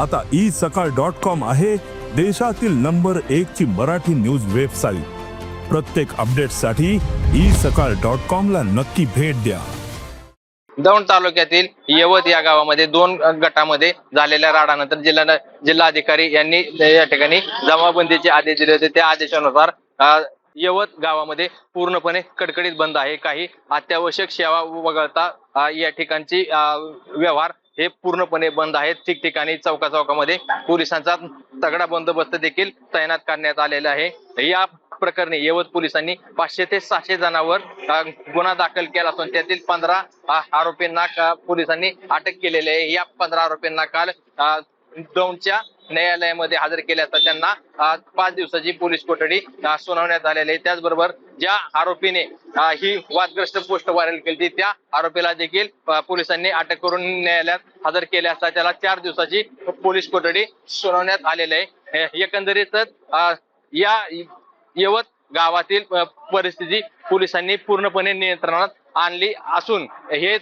आता ई सकाळ dot com आहे देशातील नंबर एक ची मराठी न्यूज वेबसाईट. प्रत्येक अपडेटसाठी ई सकाळ डॉट कॉम ला नक्की भेट द्या. दौंड तालुक्यातील यवत या गावामध्ये दोन गटामध्ये झालेल्या राडानंतर जिल्हा जिल्हाधिकारी यांनी या ठिकाणी जमाबंदीचे आदेश दिले होते. त्या आदेशानुसार यवत गावामध्ये पूर्णपणे कडकडीत बंद आहे. काही अत्यावश्यक सेवा वगळता या ठिकाणची व्यवहार हे पूर्णपणे बंद आहेत. ठिकठिकाणी चौका चौकामध्ये पोलिसांचा तगडा बंदोबस्त देखील तैनात करण्यात आलेला आहे. या प्रकरणी यवत पोलिसांनी पाचशे ते सहाशे जणांवर गुन्हा दाखल केला असून त्यातील पंधरा आरोपींना पोलिसांनी अटक केलेली आहे. या पंधरा आरोपींना काल अ, दौंडच्या न्यायालयामध्ये हजर केले असता त्यांना पाच दिवसाची पोलीस कोठडी सुनावण्यात आलेली आहे. त्याचबरोबर ज्या आरोपीने ही वादग्रस्त पोस्ट व्हायरल केली होती, त्या आरोपीला देखील पोलिसांनी अटक करून न्यायालयात हजर केले असता त्याला चार दिवसाची पोलीस कोठडी सुनावण्यात आलेली आहे. एकंदरीतच या यवत गावातील परिस्थिती पोलिसांनी पूर्णपणे नियंत्रणात आणली असून हे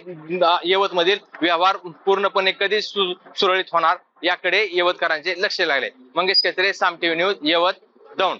यवत मधील व्यवहार पूर्णपणे कधी सु- सुरळीत होणार याकडे यवतकरांचे लक्ष लागले. Mangesh Kachare Saam TV news Yavat Daund.